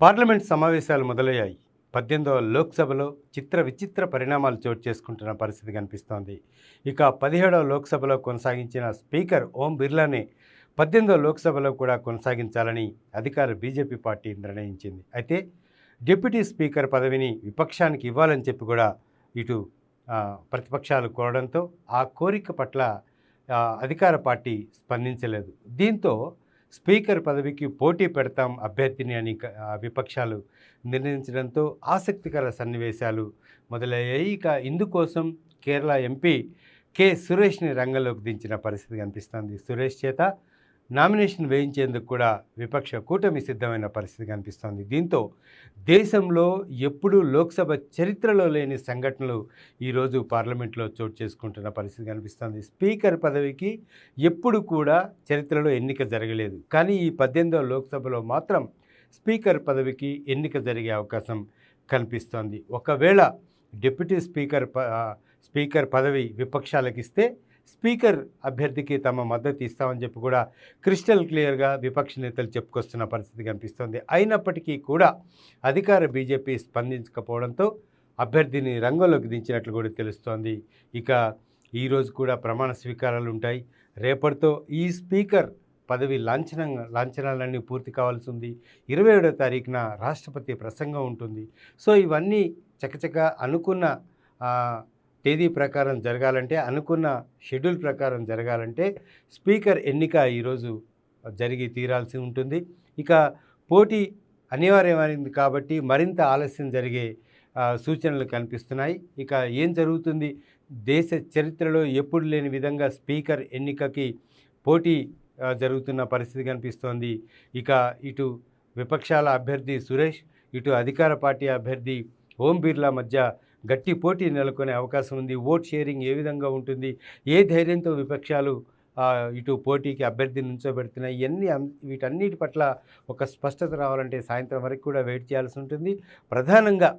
Parliament సమావేశాలు మొదలయ్యాయి. పద్దెనిమిదవ లోక్సభలో చిత్ర విచిత్ర పరిణామాలు చోటు చేసుకుంటున్న పరిస్థితి కనిపిస్తోంది. ఇక పదిహేడవ లోక్సభలో కొనసాగించిన స్పీకర్ ఓం బిర్లానే పద్దెనిమిదవ లోక్సభలో కూడా కొనసాగించాలని అధికార బీజేపీ పార్టీ నిర్ణయించింది. అయితే డిప్యూటీ స్పీకర్ పదవిని విపక్షానికి ఇవ్వాలని చెప్పి కూడా ఇటు ప్రతిపక్షాలు కోరడంతో ఆ కోరిక పట్ల అధికార పార్టీ స్పందించలేదు. దీంతో స్పీకర్ పదవికి పోటీ పెడతాం అభ్యర్థిని అని విపక్షాలు నిర్ణయించడంతో ఆసక్తికర సన్నివేశాలు మొదలయ్యాయి. ఇక ఇందుకోసం కేరళ ఎంపీ కె సురేష్ని రంగంలోకి దించిన పరిస్థితి కనిపిస్తోంది. సురేష్ చేత నామినేషన్ వేయించేందుకు కూడా విపక్ష కూటమి సిద్ధమైన పరిస్థితి కనిపిస్తోంది. దీంతో దేశంలో ఎప్పుడూ లోక్సభ చరిత్రలో లేని సంఘటనలు ఈరోజు పార్లమెంట్లో చోటు చేసుకుంటున్న పరిస్థితి కనిపిస్తోంది. స్పీకర్ పదవికి ఎప్పుడు కూడా చరిత్రలో ఎన్నిక జరగలేదు. కానీ ఈ పద్దెనిమిదవ లోక్సభలో మాత్రం స్పీకర్ పదవికి ఎన్నిక జరిగే అవకాశం కనిపిస్తోంది. ఒకవేళ డిప్యూటీ స్పీకర్ ప స్పీకర్ పదవి విపక్షాలకు ఇస్తే స్పీకర్ అభ్యర్థికి తమ మద్దతు ఇస్తామని చెప్పి కూడా క్రిస్టల్ క్లియర్గా విపక్ష నేతలు చెప్పుకొస్తున్న పరిస్థితి కనిపిస్తోంది. అయినప్పటికీ కూడా అధికార బీజేపీ స్పందించకపోవడంతో అభ్యర్థిని రంగంలోకి దించినట్లు కూడా తెలుస్తోంది. ఇక ఈరోజు కూడా ప్రమాణ స్వీకారాలు ఉంటాయి. రేపటితో ఈ స్పీకర్ పదవి లాంఛనంగా లాంఛనాలన్నీ పూర్తి కావాల్సి ఉంది. ఇరవై ఏడో తారీఖున రాష్ట్రపతి ప్రసంగం ఉంటుంది. సో ఇవన్నీ చకచక అనుకున్న తేదీ ప్రకారం జరగాలంటే అనుకున్న షెడ్యూల్ ప్రకారం జరగాలంటే స్పీకర్ ఎన్నిక ఈరోజు జరిగి తీరాల్సి ఉంటుంది. ఇక పోటీ అనివార్యమైంది కాబట్టి మరింత ఆలస్యం జరిగే సూచనలు కనిపిస్తున్నాయి. ఇక ఏం జరుగుతుంది? దేశ చరిత్రలో ఎప్పుడు లేని విధంగా స్పీకర్ ఎన్నికకి పోటీ జరుగుతున్న పరిస్థితి కనిపిస్తోంది. ఇక ఇటు విపక్షాల అభ్యర్థి సురేష్ ఇటు అధికార పార్టీ అభ్యర్థి ఓం బిర్లా మధ్య గట్టి పోటీ నెలకొనే అవకాశం ఉంది. ఓట్ షేరింగ్ ఏ విధంగా ఉంటుంది? ఏ ధైర్యంతో విపక్షాలు ఇటు పోటీకి అభ్యర్థిని నుంచోబెడుతున్నాయి? ఇవన్నీ వీటన్నిటి పట్ల ఒక స్పష్టత రావాలంటే సాయంత్రం వరకు కూడా వెయిట్ చేయాల్సి ఉంటుంది. ప్రధానంగా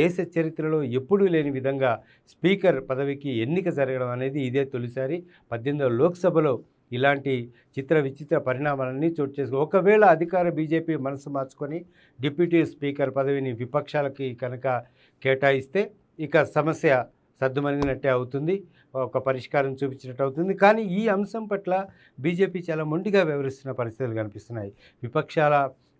దేశ చరిత్రలో ఎప్పుడూ లేని విధంగా స్పీకర్ పదవికి ఎన్నిక జరగడం అనేది ఇదే తొలిసారి. పద్దెనిమిదవ లోక్సభలో ఇలాంటి చిత్ర విచిత్ర పరిణామాలన్నీ చోటు చేసుకుని ఒకవేళ అధికార బీజేపీ మనసు మార్చుకొని డిప్యూటీ స్పీకర్ పదవిని విపక్షాలకి కనుక కేటాయిస్తే ఇక సమస్య సర్దుమణిగినట్టే అవుతుంది. ఒక పరిష్కారం చూపించినట్టు అవుతుంది. కానీ ఈ అంశం పట్ల బీజేపీ చాలా మొండిగా వ్యవహరిస్తున్న పరిస్థితులు కనిపిస్తున్నాయి. విపక్షాల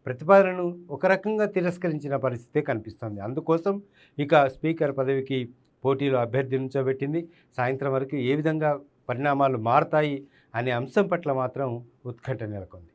ప్రతిపాదనను ఒక రకంగా తిరస్కరించిన పరిస్థితే కనిపిస్తుంది. అందుకోసం ఇక స్పీకర్ పదవికి పోటీలో అభ్యర్థి నుంచోబెట్టింది. సాయంత్రం వరకు ఏ విధంగా పరిణామాలు మారతాయి అనే అంశం పట్ల మాత్రం ఉత్కంఠ నెలకొంది.